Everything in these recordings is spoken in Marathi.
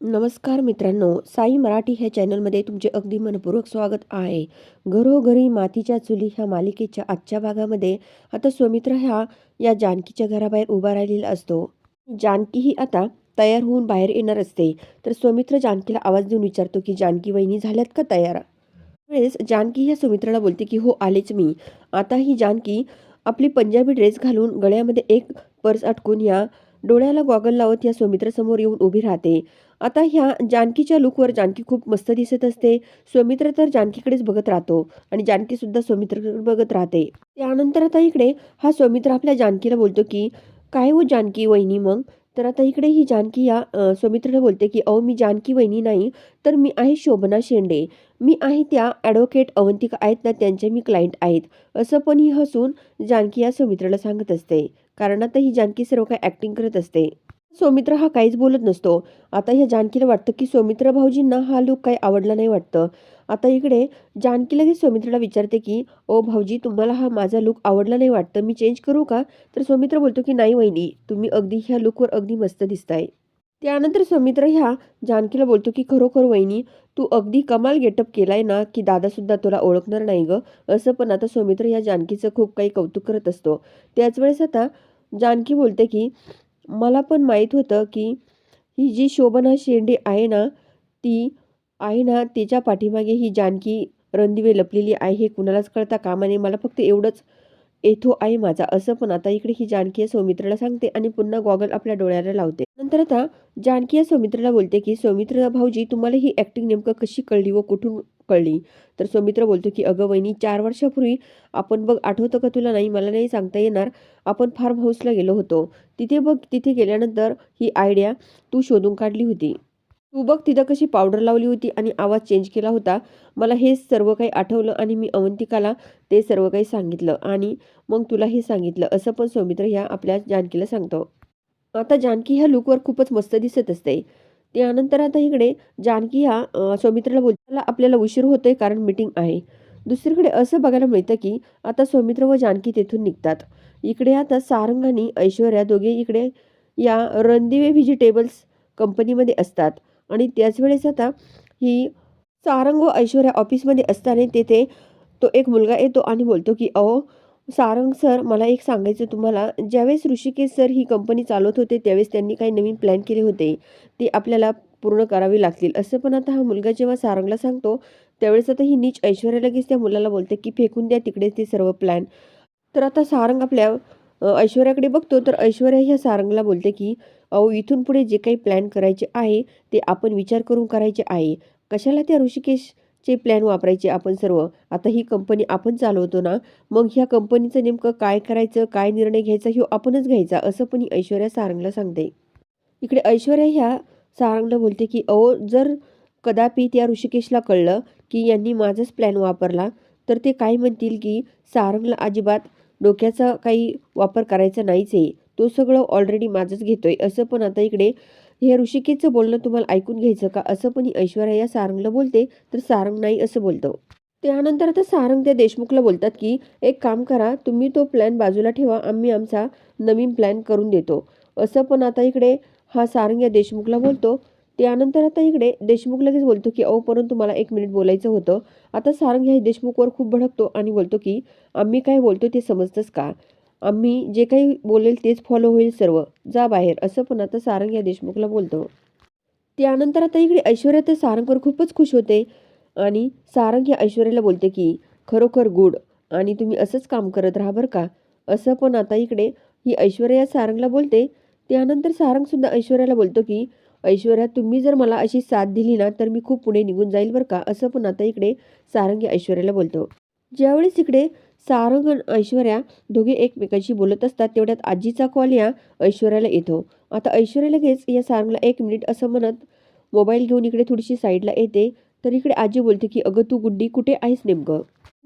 नमस्कार मित्रांनो साई मराठी ह्या चॅनलमध्ये तुमचे अगदी मनपूर्वक स्वागत आहे. घरोघरी मातीच्या चुली ह्या मालिकेच्या आजच्या भागामध्ये आता सौमित्र ह्या या जानकीच्या घराबाहेर उभा राहिलेला असतो. जानकी ही आता तयार होऊन बाहेर येणार असते. तर स्वमित्र जानकीला आवाज देऊन विचारतो की जानकी वहिनी झाल्यात का तयार? वेळेस जानकी ह्या सुमित्राला बोलते की हो आलेच मी. आता ही जानकी आपली पंजाबी ड्रेस घालून गळ्यामध्ये एक पर्स अटकून या डोळ्याला गॉगल लावत या सौमित्रासमोर येऊन उभी राहते. आता ह्या जानकीच्या लुकवर जानकी खूप मस्त दिसत असते. सौमित्र तर जानकीकडेच बघत राहतो आणि जानकीसुद्धा सौमित्रकडे बघत राहते. त्यानंतर आता इकडे हा सौमित्र आपल्या जानकीला बोलतो की काय हो जानकी वहिनी मग? तर आता इकडे ही जानकी या अ, सौमित्रला बोलते की अहो मी जानकी वहिनी नाही तर मी आहे शोभना शेंडे. मी आहे त्या ॲडव्होकेट अवंतिका आहेत ना त्यांचे मी क्लायंट आहेत. असं पण ही हसून जानकी या सौमित्राला सांगत असते. कारण आता ही जानकी सर्व काही ॲक्टिंग करत असते. सौमित्र हा काहीच बोलत नसतो. आता ह्या जानकीला वाटतं की सौमित्र भाऊजींना हा लुक काही आवडला नाही वाटतं. आता इकडे जानकी लगेच सौमित्राला विचारते की ओ भाऊजी तुम्हाला हा माझा लुक आवडला नाही वाटतं? मी चेंज करू का? तर सौमित्र बोलतो की नाही वहिनी तुम्ही अगदी ह्या लुकवर अगदी मस्त दिसताय. त्यानंतर सौमित्र ह्या जानकीला बोलतो की खरोखर वहिनी तू अगदी कमाल गेटअप केलाय ना की दादासुद्धा तुला ओळखणार नाही ग. असं पण आता सौमित्र ह्या जानकीचं खूप काही कौतुक करत असतो. त्याच वेळेस आता जानकी बोलते की मला पण माहीत होतं की ही जी शोभना शेंडे आहे ना ती आहे ना तिच्या पाठीमागे ही जानकी रणदिवे लपलेली आहे हे कुणालाच कळता कामाने मला फक्त एवढंच येथो आहे माझा असं पण आता इकडे ही जानकी सौमित्राला सांगते आणि पुन्हा गॉगल आपल्या डोळ्याला लावते. नंतर आता जानकी या सौमित्राला बोलते की सौमित्र भाऊजी तुम्हाला ही ॲक्टिंग नेमकं कशी कळली व कुठून कळली? तर सौमित्र बोलतो की अगं वहिनी चार वर्षापूर्वी आपण बघ आठवतं का तुला? नाही मला नाही सांगता येणार. आपण फार्म हाऊसला गेलो होतो. तिथे बघ तिथे गेल्यानंतर ही आयडिया तू शोधून काढली होती. तू बघ तिथं कशी पावडर लावली होती आणि आवाज चेंज केला होता. मला हे सर्व काही आठवलं आणि मी अवंतिकाला ते सर्व काही सांगितलं आणि मग तुला हे सांगितलं. असं पण सौमित्र ह्या आपल्या जानकीला सांगतो. आता जानकी ह्या लुकवर खूपच मस्त दिसत असते. त्यानंतर आता इकडे जानकी ह्या सौमित्राला बोलताना आपल्याला उशीर होतोय कारण मीटिंग आहे. दुसरीकडे असं बघायला मिळतं की आता सौमित्र व जानकी तेथून निघतात. इकडे आता सारंग आणि ऐश्वर्या दोघे इकडे या रणदिवे व्हेजिटेबल्स कंपनीमध्ये असतात. आणि त्याच वेळेस आता ही सारंग व ऐश्वर्या ऑफिसमध्ये असताना तेथे तो एक मुलगा येतो आणि बोलतो की अहो सारंग सर मला एक सांगायचं तुम्हाला. ज्यावेळेस ऋषिकेश सर ही कंपनी चालवत होते त्यावेळेस त्यांनी काही नवीन प्लॅन केले होते. ते आपल्याला पूर्ण करावे लागतील. असं पण आता हा मुलगा जेव्हा सारंगला सांगतो त्यावेळेस आता ही नीच ऐश्वर्या लगेच त्या मुलाला बोलते की फेकून द्या तिकडे ते सर्व प्लॅन तर आता सारंग आपल्या ऐश्वर्याकडे बघतो तर ऐश्वर्या ह्या सारंगला बोलते की अहो इथून पुढे जे काही प्लॅन करायचे आहे ते आपण विचार करून करायचे आहे. कशाला त्या ऋषिकेशचे प्लॅन वापरायचे आपण सर्व? आता ही कंपनी आपण चालवतो ना मग ह्या कंपनीचं नेमकं काय करायचं काय निर्णय घ्यायचा हे आपणच घ्यायचा असं पण ही ऐश्वर्या सारंगला सांगते. इकडे ऐश्वर्या ह्या सारंगला बोलते की अहो जर कदापि त्या ऋषिकेशला कळलं की यांनी माझाच प्लॅन वापरला तर ते काय म्हणतील की सारंगला अजिबात डोक्याचा काही वापर करायचा नाहीच आहे. तो सगळं ऑलरेडी माझंच घेतोय. असं पण आता इकडे हे ऋषिकेचं बोलणं तुम्हाला ऐकून घ्यायचं का? असं पण ही ऐश्वर्या या सारंगला बोलते तर सारंग नाही असं बोलतो. त्यानंतर आता सारंग त्या देशमुखला बोलतात की एक काम करा तुम्ही तो प्लॅन बाजूला ठेवा आम्ही आमचा नवीन प्लॅन करून देतो. असं पण आता इकडे हा सारंग या देशमुखला बोलतो. त्यानंतर आता इकडे देशमुख लगेच बोलतो की अहो परंतु मला एक मिनिट बोलायचं होतं. आता सारंग ह्या देशमुखवर खूप भडकतो आणि बोलतो की आम्ही काय बोलतो ते समजतंच का? आम्ही जे काही बोलेल तेच फॉलो होईल सर्व. जा बाहेर. असं पण आता सारंग या देशमुखला बोलतो. त्यानंतर आता इकडे ऐश्वर्या तर सारंगवर खूपच खुश होते आणि सारंग या ऐश्वर्याला बोलते की खरोखर गुड आणि तुम्ही असंच काम करत राहा बरं का? असं पण आता इकडे ही ऐश्वर्या सारंगला बोलते. त्यानंतर सारंगसुद्धा ऐश्वर्याला बोलतो की ऐश्वर्या तुम्ही जर मला अशी साथ दिली ना तर मी खूप पुढे निघून जाईल बरं का? असं पण आता इकडे सारंग या ऐश्वर्याला बोलतो. ज्यावेळेस इकडे सारंग आणि ऐश्वर्या दोघे एकमेकांशी बोलत असतात. तेवढ्यात आजीचा कॉल या ऐश्वर्याला येतो. आता ऐश्वर्या लगेच या सारंगला एक मिनिट असं म्हणत मोबाईल घेऊन इकडे थोडीशी साईडला येते. तर इकडे आजी बोलते की अगं तू गुड्डी कुठे आहेस नेमकं?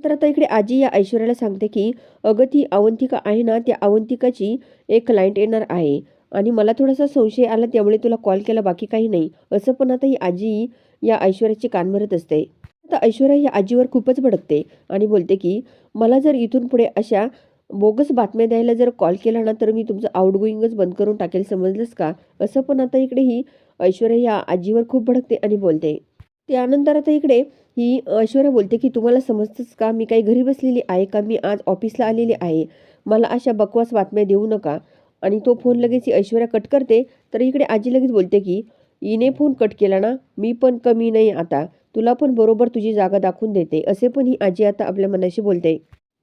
तर आता इकडे आजी या ऐश्वर्याला सांगते की अगं ती अवंतिका आहे ना त्या अवंतिकाची एक क्लायंट येणार आहे. आणि मला थोडासा संशय आला त्यामुळे तुला कॉल केला बाकी काही नाही. असं पण आता ही आजी या ऐश्वर्याची कान भरत असते. आता ऐश्वर्या ही आजीवर खूपच भडकते आणि बोलते की मला जर इथून पुढे अशा बोगस बातम्या द्यायला जर कॉल केला ना तर मी तुमचं आउटगोईंगच बंद करून टाकेल समजलंच का? असं पण आता इकडे ही ऐश्वर्या या आजीवर खूप भडकते आणि बोलते. त्यानंतर आता इकडे ही ऐश्वर्या बोलते की तुम्हाला समजतंच का? मी काही घरी बसलेली आहे का? मी आज ऑफिसला आलेली आहे. मला अशा बकवास बातम्या देऊ नका. आणि तो फोन लगेच ही ऐश्वर्या कट करते. तर इकडे आजी लगेच बोलते की इने फोन कट केला ना? मी पण कमी नाही आता. तुला पण बरोबर तुझी जागा दाखवून देते असे पण ही आजी आता आपल्या मनाशी बोलते.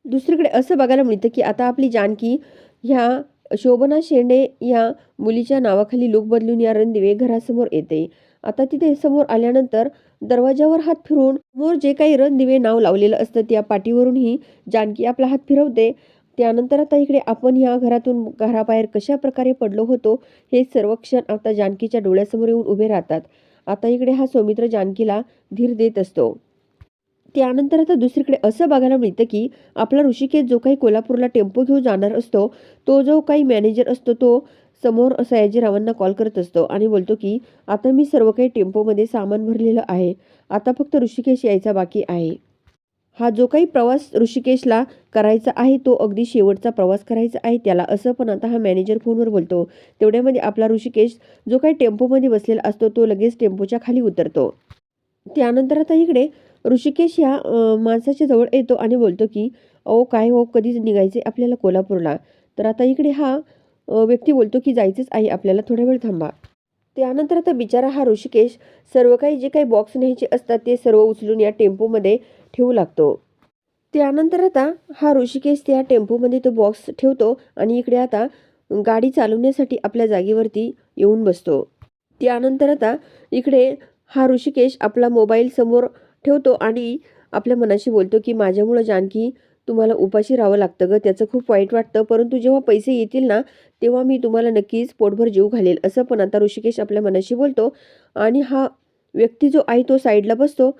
दुसरीकडे असं बघायला मिळतं की आता आपली जानकी ह्या शोभना शेंडे या मुलीच्या नावाखाली लोक बदलून या रणदिवे घरासमोर येते. आता तिथे समोर आल्यानंतर दरवाजावर हात फिरून समोर जे काही रणदिवे नाव लावलेलं असतं त्या पाठीवरूनही जानकी आपला हात फिरवते. त्यानंतर आता इकडे आपण ह्या घरातून घराबाहेर कशा प्रकारे पडलो होतो हे सर्व क्षण आता जानकीच्या डोळ्यासमोर येऊन उभे राहतात. आता इकडे हा सौमित्र जानकीला धीर देत असतो. त्यानंतर आता दुसरीकडे असं बघायला मिळतं की आपला ऋषिकेश जो काही कोल्हापूरला टेम्पो घेऊन जाणार असतो तो जो काही मॅनेजर असतो तो समोर सयाजीरावांना कॉल करत असतो आणि बोलतो की आता मी सर्व काही टेम्पोमध्ये सामान भरलेलं आहे. आता फक्त ऋषिकेश यायचा बाकी आहे. हा जो काही प्रवास ऋषिकेशला करायचा आहे तो अगदी शेवटचा प्रवास करायचा आहे. त्याला असं पण आता हा मॅनेजर फोनवर बोलतो. तेवढ्यामध्ये आपला ऋषिकेश जो काही टेम्पोमध्ये बसलेला असतो तो लगेच टेम्पोच्या खाली उतरतो. त्यानंतर आता इकडे ऋषिकेश ह्या माणसाच्या जवळ येतो आणि बोलतो की अहो काय हो कधीच निघायचे आपल्याला कोल्हापूरला. तर आता इकडे हा व्यक्ती बोलतो की जायचंच आहे आपल्याला थोडा वेळ थांबा. त्यानंतर आता बिचारा हा ऋषिकेश सर्व काही जे काही बॉक्स न्यायचे असतात ते सर्व उचलून या टेम्पोमध्ये ठेवू लागतो. त्यानंतर आता हा ऋषिकेश त्या टेम्पोमध्ये तो बॉक्स ठेवतो आणि इकडे आता गाडी चालवण्यासाठी आपल्या जागेवरती येऊन बसतो. त्यानंतर आता इकडे हा ऋषिकेश आपला मोबाईल समोर ठेवतो आणि आपल्या मनाशी बोलतो की माझ्यामुळं जानकी तुम्हाला उपाशी राहावं लागतं ग. त्याचं खूप वाईट वाटतं. परंतु जेव्हा पैसे येतील ना तेव्हा मी तुम्हाला नक्कीच पोटभर जीव घालेल असं पण आता ऋषिकेश आपल्या मनाशी बोलतो. आणि हा व्यक्ती जो आहे तो साईडला बसतो.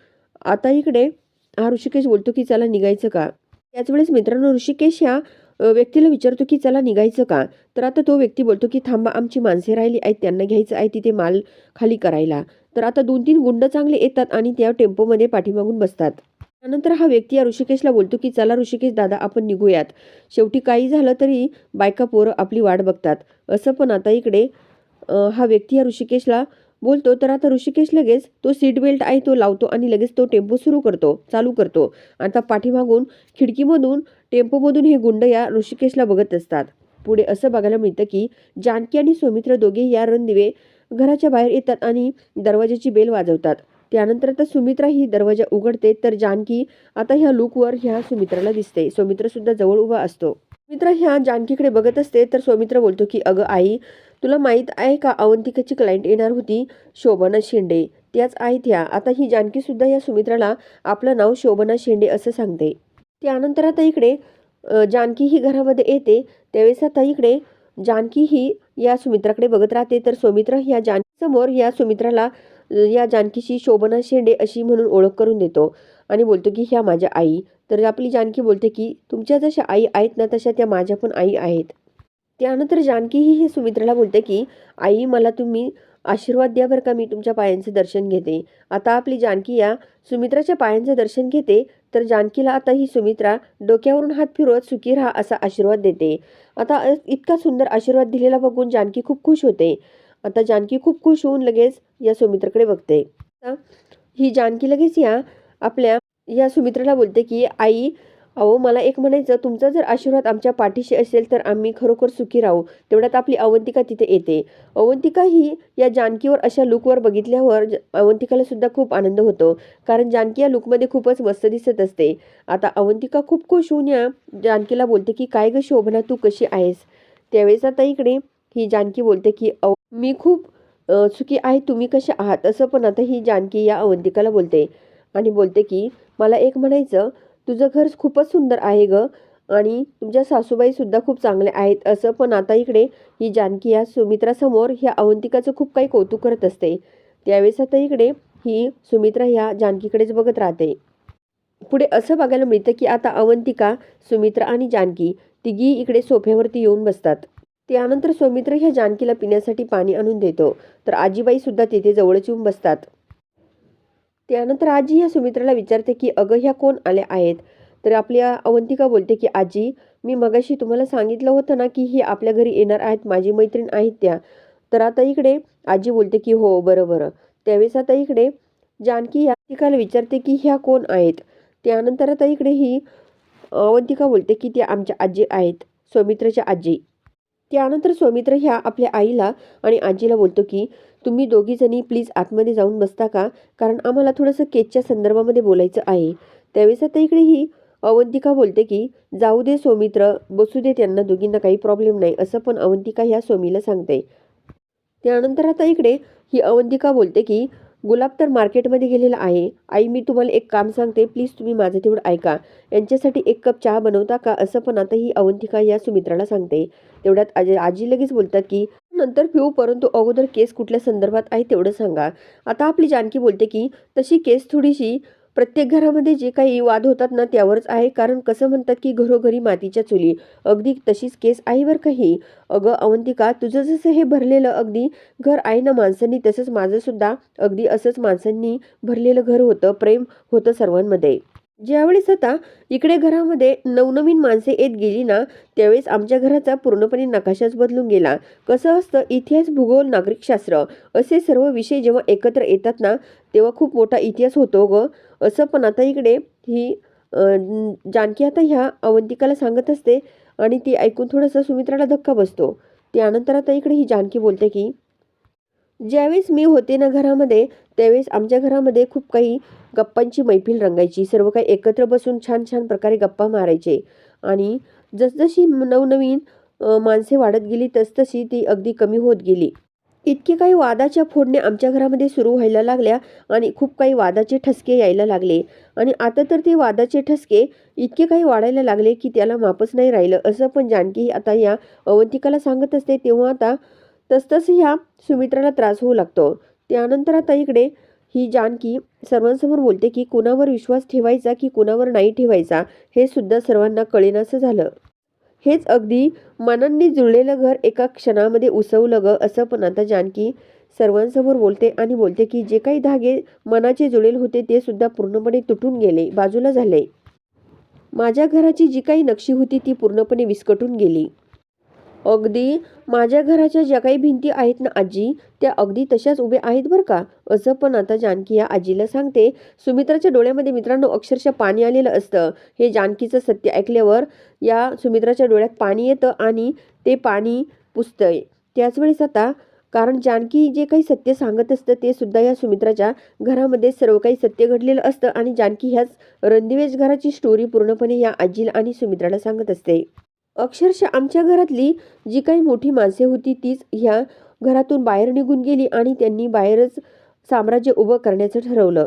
आता इकडे हा ऋषिकेश बोलतो की चला निघायचं का? त्याचवेळेस मित्रांनो ऋषिकेश ह्या व्यक्तीला विचारतो की चला निघायचं का? तर आता तो व्यक्ती बोलतो की थांबा आमची माणसे राहिली आहेत त्यांना घ्यायचं आहे तिथे माल खाली करायला. तर आता दोन तीन गुंड चांगले येतात आणि त्या टेम्पोमध्ये पाठीमागून बसतात. त्यानंतर हा व्यक्ती या ऋषिकेशला बोलतो की चला ऋषिकेश दादा आपण निघूयात. शेवटी काही झालं तरी बायका पोरं आपली वाट बघतात. असं पण आता इकडे हा व्यक्ती या ऋषिकेशला बोलतो तर आता ऋषिकेश लगेच तो सीट बेल्ट आहे तो लावतो आणि लगेच तो टेम्पो सुरू करतो चालू करतो. आता पाठीमागून खिडकीमधून टेम्पोमधून हे गुंड या ऋषिकेशला बघत असतात. पुढे असं बघायला मिळतं की जानकी आणि सौमित्र दोघे या रणदिवे घराच्या बाहेर येतात आणि दरवाजाची बेल वाजवतात. त्यानंतर आता सुमित्रा ही दरवाजा उघडते तर जानकी आता ह्या लुकवर ह्या सुमित्राला दिसते. सौमित्र सुद्धा जवळ उभा असतो. सुमित्रा ह्या जानकीकडे बघत असते तर सौमित्र बोलतो की अगं आई तुला माहीत आहे का अवंतिकाची क्लायंट येणार होती शोभना शेंडे त्याच आहेत ह्या. आता ही जानकी सुद्धा या सुमित्राला आपलं नाव शोभना शेंडे असं सांगते. त्यानंतर आता इकडे जानकी ही घरामध्ये येते. त्यावेळेस आता इकडे जानकी ही या सुमित्राकडे बघत राहते. तर सुमित्रा ह्या जानकी समोर या सुमित्राला या जानकीची शोभना शेंडे अशी म्हणून ओळख करून देतो आणि बोलतो की ह्या माझ्या आई. तर आपली जानकी बोलते की तुमच्या जशा आई आहेत ना तशा त्या माझ्या पण आई आहेत. त्यानंतर जानकी ही हे सुमित्राला बोलते की आई मला तुम्ही आशीर्वाद द्या बरं का मी तुमच्या पायांचं दर्शन घेते. आता आपली जानकी या सुमित्राच्या पायांचं दर्शन घेते तर जानकीला आता ही सुमित्रा डोक्यावरून हात फिरवत सुखी राहा असा आशीर्वाद देते. आता इतका सुंदर आशीर्वाद दिलेला बघून जानकी खूप खुश होते. आता जानकी खूप खुश होऊन लगेच या सुमित्राकडे बघते. ही जानकी लगेच या आपल्या या सुमित्राला बोलते की आई अहो मला एक म्हणायचं तुमचा जर आशीर्वाद आमच्या पाठीशी असेल तर आम्ही खरोखर सुखी राहू. तेवढ्यात आपली अवंतिका तिथे येते. अवंतिका ही या जानकीवर अशा लुकवर बघितल्यावर ज- अवंतिकाला सुद्धा खूप आनंद होतो. कारण जानकी या लुकमध्ये खूपच मस्त दिसत असते. आता अवंतिका खूप खुश होऊन या जानकीला बोलते की काय ग शोभना तू कशी आहेस? त्यावेळेस आता इकडे ही जानकी बोलते की अव मी खूप सुखी आहे तुम्ही कसे आहात? असं पण आता ही जानकी या अवंतिकाला बोलते. आणि बोलते की मला एक म्हणायचं तुझं घर खूपच सुंदर आहे ग. आणि तुमच्या सासूबाईसुद्धा खूप चांगल्या आहेत असं पण आता इकडे ही जानकी या सुमित्रासमोर ह्या अवंतिकाचं खूप काही कौतुक करत असते. त्यावेळेस आता इकडे ही सुमित्रा ह्या जानकीकडेच बघत राहते. पुढे असं बघायला मिळतं की आता अवंतिका सुमित्रा आणि जानकी तिघी इकडे सोफ्यावरती येऊन बसतात. त्यानंतर सुमित्रा ह्या जानकीला पिण्यासाठी पाणी आणून देतो. तर आजीबाई सुद्धा तिथे जवळच येऊन बसतात. त्यानंतर आजी ह्या सुमित्राला विचारते की अगं ह्या कोण आल्या आहेत? तर आपल्या अवंतिका बोलते की आजी मी मगाशी तुम्हाला सांगितलं होतं ना की ही आपल्या घरी येणार आहेत माझी मैत्रीण आहेत त्या. तर आता इकडे आजी बोलते की हो बरं बरं त्यावेळेस आता इकडे जानकी या अवंतिकाला विचारते की ह्या कोण आहेत? त्यानंतर आता इकडे ही अवंतिका बोलते की त्या आमच्या आजी आहेत सौमित्रच्या आजी. त्यानंतर सौमित्र ह्या आपल्या आईला आणि आजीला बोलतो की तुम्ही दोघीजणी प्लीज आतमध्ये जाऊन बसता का? कारण आम्हाला थोडंसं केसच्या संदर्भामध्ये बोलायचं आहे. त्यावेळेस आता इकडे ही अवंतिका बोलते की जाऊ दे सौमित्र बसू दे त्यांना दोघींना काही प्रॉब्लेम नाही असं पण अवंतिका ह्या सोमीला सांगते. त्यानंतर आता इकडे ही अवंतिका बोलते की गुलाब तर मार्केटमध्ये गेलेला आहे. आई मी तुम्हाला एक काम सांगते. प्लीज तुम्ही माझं तेवढं ऐका. यांच्यासाठी एक कप चहा बनवता का? असं पण आता ही अवंतिका या सुमित्राला सांगते. तेवढ्यात आजी आजी लगेच बोलतात की नंतर पिऊ परंतु अगोदर केस कुठल्या संदर्भात आहे तेवढं सांगा. आता आपली जानकी बोलते की तशी केस थोडीशी प्रत्येक घरामध्ये जे काही वाद होतात ना त्यावरच आहे. कारण कसं म्हणतात की घरोघरी मातीच्या चुली. अगदी तशीच केस आहे बरं काही अगं अवंतिका तुझं जसं हे भरलेलं अगदी घर आहे ना माणसांनी तसंच माझंसुद्धा अगदी असंच माणसांनी भरलेलं घर होतं प्रेम होतं सर्वांमध्ये. ज्यावेळेस आता इकडे घरामध्ये नवनवीन माणसे येत गेली ना त्यावेळेस आमच्या घराचा पूर्णपणे नकाशाच बदलून गेला. कसं असतं इतिहास भूगोल नागरिकशास्त्र असे सर्व विषय जेव्हा एकत्र येतात ना तेव्हा खूप मोठा इतिहास होतो ग. असं पण आता इकडे ही जानकी आता ह्या अवंतिकाला सांगत असते आणि ती ऐकून थोडंसं सुमित्राला धक्का बसतो. त्यानंतर आता इकडे ही जानकी बोलते की ज्यावेळेस मी होते ना घरामध्ये त्यावेळेस आमच्या घरामध्ये खूप काही गप्पांची मैफिल रंगायची. सर्व काही एकत्र बसून छान छान प्रकारे गप्पा मारायचे. आणि जसजशी नवनवीन माणसे वाढत गेली तसतशी ती अगदी कमी होत गेली. इतके काही वादाच्या फोडणे आमच्या घरामध्ये सुरू व्हायला लागल्या आणि खूप काही वादाचे ठसके यायला लागले. आणि आता तर ते वादाचे ठसके इतके काही वाढायला लागले की त्याला मापच नाही राहिलं. असं पण जानकी आता या अवंतिकाला सांगत असते तेव्हा आता तसतसं ह्या सुमित्राला त्रास होऊ लागतो. त्यानंतर आता इकडे ही जानकी सर्वांसमोर बोलते की कुणावर विश्वास ठेवायचा की कुणावर नाही ठेवायचा हे सुद्धा सर्वांना कळेनासं झालं. हेच अगदी मनांनी जुळलेलं घर एका क्षणामध्ये उसवलं ग असं पण आता जानकी सर्वांसमोर बोलते आणि बोलते की जे काही धागे मनाचे जुळेल होते ते सुद्धा पूर्णपणे तुटून गेले बाजूला झाले. माझ्या घराची जी काही नक्षी होती ती पूर्णपणे विस्कटून गेली. अगदी माझ्या घराच्या ज्या काही भिंती आहेत ना आजी त्या अगदी तशाच उभ्या आहेत बरं का? असं पण आता जानकी या आजीला सांगते. सुमित्राच्या डोळ्यामध्ये मित्रांनो अक्षरशः पाणी आलेलं असतं. हे जानकीचं सत्य ऐकल्यावर या सुमित्राच्या डोळ्यात पाणी येतं आणि ते पाणी पुसतंय. त्याच वेळेस आता कारण जानकी जे काही सत्य सांगत असतं ते सुद्धा या सुमित्राच्या घरामध्ये सर्व काही सत्य घडलेलं असतं आणि जानकी ह्याच रणदिवेश घराची स्टोरी पूर्णपणे या आजीला आणि सुमित्राला सांगत असते. अक्षरशः आमच्या घरातली जी काही मोठी माणसे होती तीच ह्या घरातून बाहेर निघून गेली आणि त्यांनी बाहेरच साम्राज्य उभं करण्याचं ठरवलं.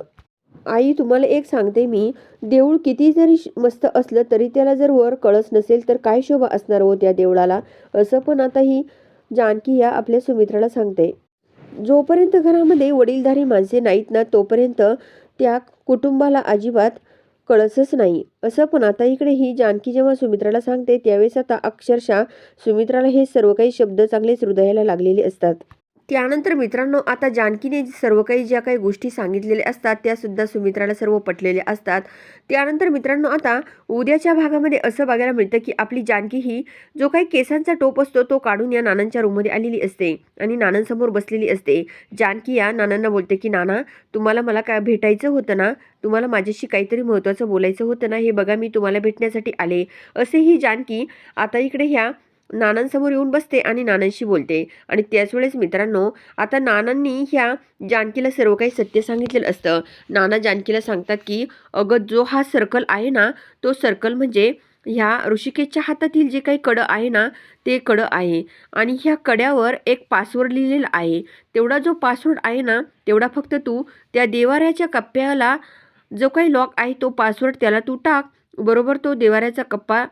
आई तुम्हाला एक सांगते मी. देऊळ किती जरी श- मस्त असलं तरी त्याला जर वर कळस नसेल तर काय शोभा असणार हो त्या देवळाला? असं पण आता ही जानकी या आपल्या सुमित्राला सांगते. जोपर्यंत घरामध्ये वडीलधारी माणसे नाहीत ना तोपर्यंत त्या कुटुंबाला अजिबात कळसच नाही. असं पण आता इकडे ही जानकी जेव्हा सुमित्राला सांगते त्यावेळेस आता अक्षरशः सुमित्राला हे सर्व काही शब्द चांगलेच हृदयाला लागलेले असतात. त्यानंतर मित्रांनो आता जानकीने सर्व काही ज्या काही गोष्टी सांगितलेल्या असतात त्या सुद्धा सुमित्राला सर्व पटलेल्या असतात. त्यानंतर मित्रांनो आता उद्याच्या भागामध्ये असं बघायला मिळतं की आपली जानकी ही जो काही केसांचा टोप असतो तो काढून या नानांच्या रूममध्ये आलेली असते आणि नानांसमोर बसलेली असते. जानकी या नानांना बोलते की नाना तुम्हाला मला काय भेटायचं होतं ना? तुम्हाला माझ्याशी काहीतरी महत्त्वाचं बोलायचं होतं ना? हे बघा मी तुम्हाला भेटण्यासाठी आले. असे ही जानकी आता इकडे ह्या नानांसमोर येऊन बसते आणि नानांशी बोलते. आणि त्याच वेळेस मित्रांनो आता नानांनी ह्या जानकीला सर्व काही सत्य सांगितलेलं असतं. नाना जानकीला सांगतात की अगं जो हा सर्कल आहे ना तो सर्कल म्हणजे ह्या ऋषिकेशच्या हातातील जे काही कडं आहे ना ते कडं आहे. आणि ह्या कड्यावर एक पासवर्ड लिहिलेला आहे. तेवढा जो पासवर्ड आहे ना तेवढा फक्त तू त्या देवाऱ्याच्या कप्प्याला जो काही लॉक आहे तो पासवर्ड त्याला तू टाक. बरोबर तो देवाऱ्याचा कप्पा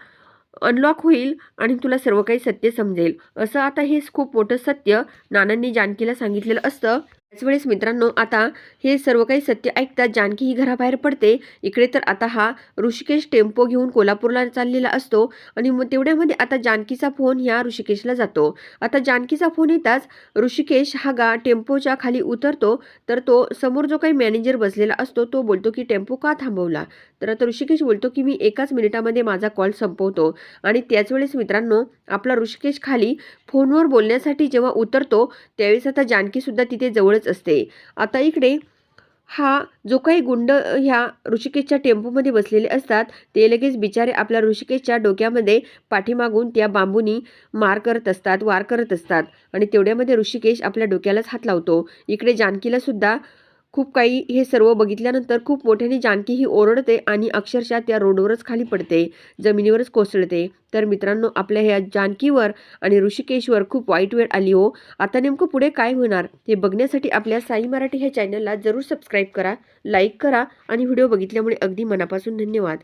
अनलॉक होईल आणि तुला सर्व काही सत्य समजेल. असं आता हेच खूप मोठं सत्य नानांनी जानकीला सांगितलेलं असतं. त्याच वेळेस मित्रांनो आता हे सर्व काही सत्य ऐकतात जानकी ही घराबाहेर पडते. इकडे तर आता हा ऋषिकेश टेम्पो घेऊन कोल्हापूरला चाललेला असतो आणि मग तेवढ्यामध्ये आता जानकीचा फोन ह्या ऋषिकेशला जातो. आता जानकीचा फोन येताच ऋषिकेश हा गा टेम्पोच्या खाली उतरतो तर तो समोर जो काही मॅनेजर बसलेला असतो तो बोलतो की टेम्पो का थांबवला? तर आता ऋषिकेश बोलतो की मी एकाच मिनिटामध्ये माझा कॉल संपवतो. आणि त्याच वेळेस मित्रांनो आपला ऋषिकेश खाली फोनवर बोलण्यासाठी जेव्हा उतरतो त्यावेळेस आता जानकीसुद्धा तिथे जवळ गरज असते. आता इकडे हा जो काही गुंड ह्या ऋषिकेशच्या टेम्पोमध्ये बसलेले असतात ते लगेच बिचारे आपल्या ऋषिकेशच्या डोक्यामध्ये पाठीमागून त्या बांबूनी मार करत असतात वार करत असतात. आणि तेवढ्यामध्ये ऋषिकेश आपल्या डोक्यालाच हात लावतो. इकडे जानकीला सुद्धा खूप काही हे सर्व बघितल्यानंतर खूप मोठ्याने जानकी ही ओरडते आणि अक्षरशः त्या रोडवरच खाली पडते जमिनीवरच कोसळते. तर मित्रांनो आपल्या ह्या जानकीवर आणि ऋषिकेशवर खूप वाईट वेळ आली हो. आता नेमकं पुढे काय होणार हे बघण्यासाठी आपल्या साई मराठी ह्या चॅनलला जरूर सबस्क्राईब करा लाईक करा आणि व्हिडिओ बघितल्यामुळे अगदी मनापासून धन्यवाद.